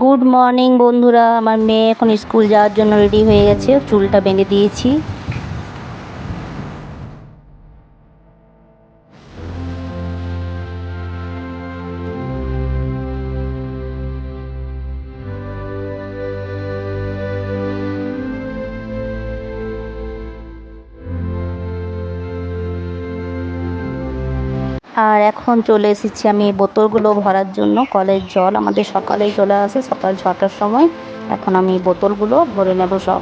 Good morning বন্ধুরা। আমার মেয়ে এখন স্কুল যাওয়ার জন্য রেডি হয়ে গেছে। চুলটা বেঁধে দিয়েছি। আর এখন চলে এসেছি আমি বোতলগুলো ভরার জন্য। কলের জল, আমাদের সকালেই চলে আসে সকাল ছটার সময়। এখন আমি বোতলগুলো ভরে নেব সব।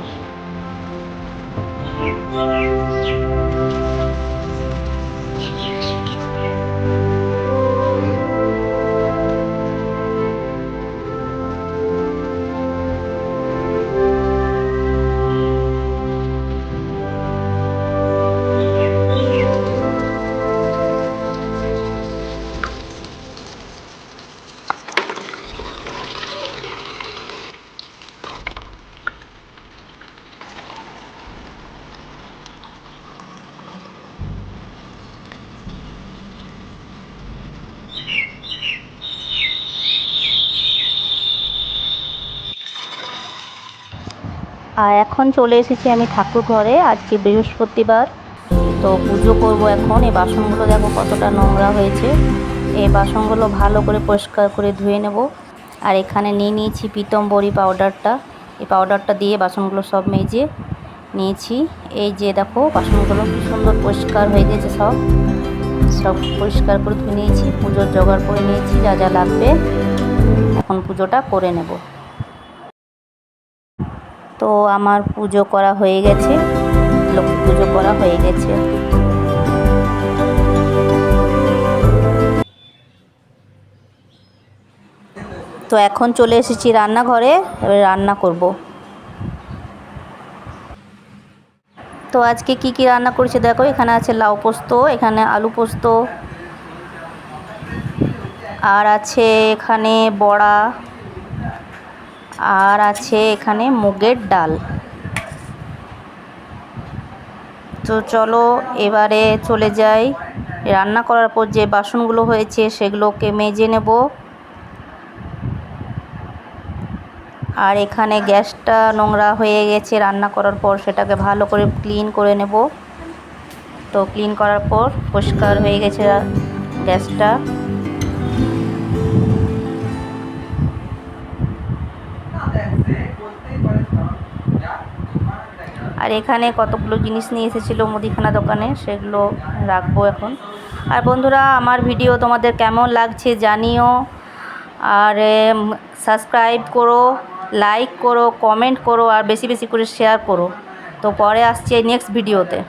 আর এখন চলে এসেছি আমি ঠাকুর ঘরে, আজকে বৃহস্পতিবার। তো পুজো করব এখন, এই বাসনগুলো দেখো কতটা নোংরা হয়েছে। এই বাসনগুলো ভালো করে পরিষ্কার করে ধুয়ে নেব। আর এখানে নিয়ে নিয়েছি পিতম্বরী পাউডারটা। এই পাউডারটা দিয়ে বাসনগুলো সব মেজে নিয়েছি। এই যে দেখো, বাসনগুলো কি সুন্দর পরিষ্কার হয়ে গেছে সব। সব পরিষ্কার করে ধুয়ে নিয়েছি, পুজোর জোগাড় করে নিয়েছি, যা যা লাগবে। এখন পুজোটা করে নেব। তো আমার পুজো করা হয়ে গেছে। লক্ষ্মী পুজো করা হয়ে গেছে। তো এখন চলে এসেছি রান্নাঘরে, এবার রান্না করব। তো আজকে কি কি রান্না করেছি দেখো, এখানে আছে লাউ পোস্ত, এখানে আলু পোস্ত, আর আছে এখানে বড়া আর আছে এখানে মুগের ডাল। তো চলো এবারে চলে যাই। রান্না করার পর যে বাসনগুলো হয়েছে সেগুলোকে মেজে নেব। আর এখানে গ্যাসটা নোংরা হয়ে গেছে রান্না করার পর সেটাকে ভালো করে ক্লিন করে নেব। তো ক্লিন করার পর পরিষ্কার হয়ে গেছে গ্যাসটা। আর এখানে কতগুলো জিনিস নিয়ে এসেছিল মুদিখানা দোকানে সেগুলো রাখব এখন। আর বন্ধুরা, আমার ভিডিও তোমাদের কেমন লাগছে জানিও। আর সাবস্ক্রাইব করো লাইক করো কমেন্ট করো, আর বেশি বেশি করে শেয়ার করো। তো পরে আসছি এই নেক্সট ভিডিওতে